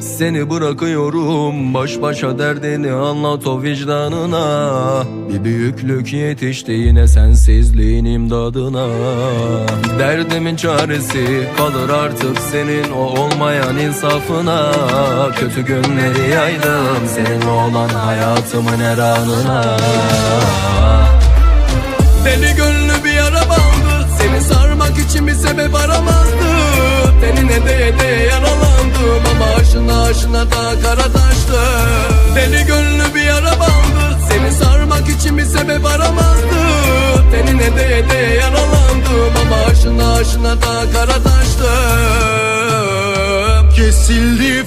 Seni bırakıyorum baş başa derdini anlat o vicdanına. Bir büyüklük yetişti yine sensizliğin imdadına. Derdimin çaresi kalır artık senin o olmayan insafına. Kötü günleri yaydım senin olan hayatımın her anına Deli gönlü bir yara bandı Seni sarmak için bir sebep aramazdı aşına aşına da kara taştı. Deli gönlü bir yara bandı. Seni sarmak için bir sebep aramazdı. Tenine değe değe yaralandım Ama aşına aşına da kara taştı. Kesildi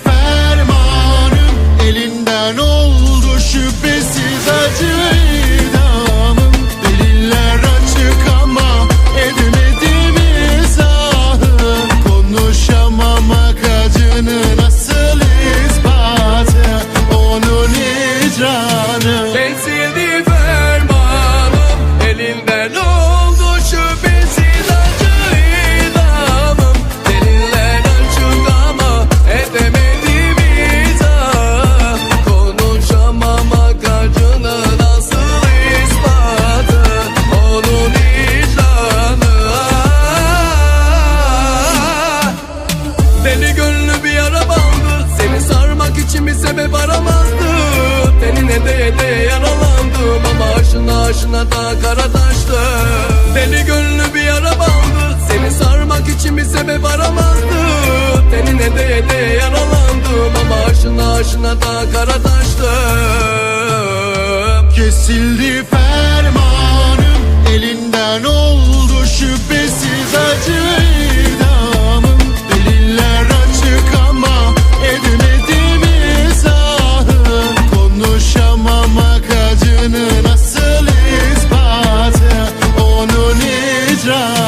yaralandım Ama aşına aşına da kara taştı Deli gönlü bir yara bandı Seni sarmak için bir sebep aramazdı. Tenine değe değe yaralandım Ama aşına aşına da kara taştı Kesildi fermanım Elinden oldu şüphesiz acı. Hicran